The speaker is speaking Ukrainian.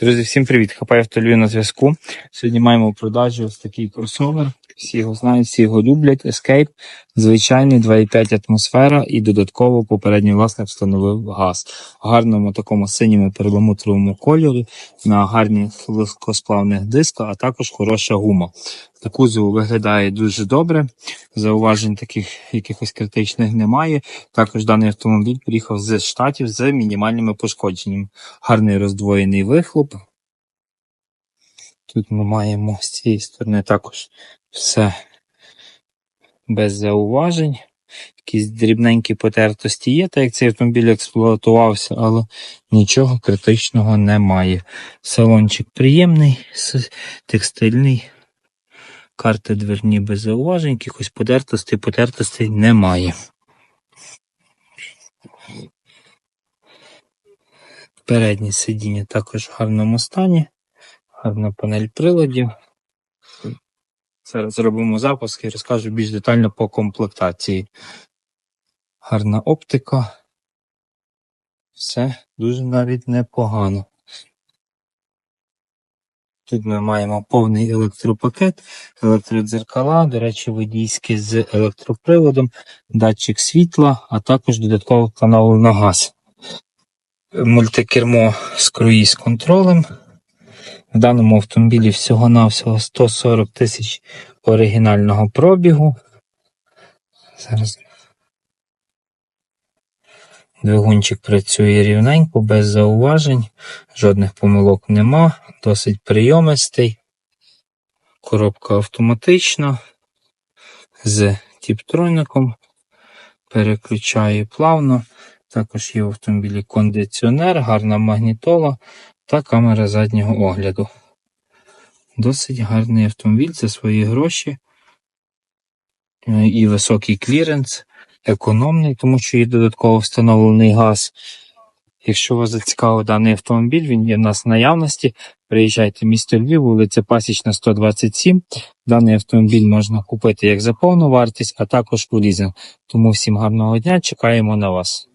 Друзі, всім привіт! Хапай автолюю на зв'язку. Сьогодні маємо в продажі ось такий кросовер. Всі його знають, всі його люблять. Escape, звичайний 2,5 атмосфера і додатково попередній власник встановив газ. В гарному такому синьому перламутровому кольорі, на гарних легкосплавних дисках, а також хороша гума. Та кузов виглядає дуже добре. Зауважень таких якихось критичних немає. Також даний автомобіль приїхав з штатів з мінімальними пошкодженнями. Гарний роздвоєний вихлоп. Тут ми маємо з цієї сторони також все без зауважень. Якісь дрібненькі потертості є, так як цей автомобіль експлуатувався, але нічого критичного немає. Салончик приємний, текстильний. Карти дверні без зауважень, якихось потертостей, потертостей немає. Переднє сидіння також в гарному стані. Гарна панель приладів. Зараз зробимо запуск і розкажу більш детально по комплектації. Гарна оптика. Все дуже навіть непогано. Тут ми маємо повний електропакет, електродзеркала, до речі, водійські з електроприводом, датчик світла, а також додатково канал на газ. Мультикермо з круїз контролем. В даному автомобілі всього-навсього 140 тисяч оригінального пробігу. Зараз двигунчик працює рівненько, без зауважень, жодних помилок нема, досить прийомистий. Коробка автоматична з тіптроником. Переключає плавно. Також є в автомобілі кондиціонер, гарна магнітола та камера заднього огляду. Досить гарний автомобіль за свої гроші. Е, І високий кліренс, економний, тому що є додатково встановлений газ. Якщо вас зацікавив даний автомобіль, він є в нас в наявності. Приїжджайте в місто Львів, вулиця Пасічна, 127. Даний автомобіль можна купити як за повну вартість, а також у лізинг. Тому всім гарного дня, чекаємо на вас.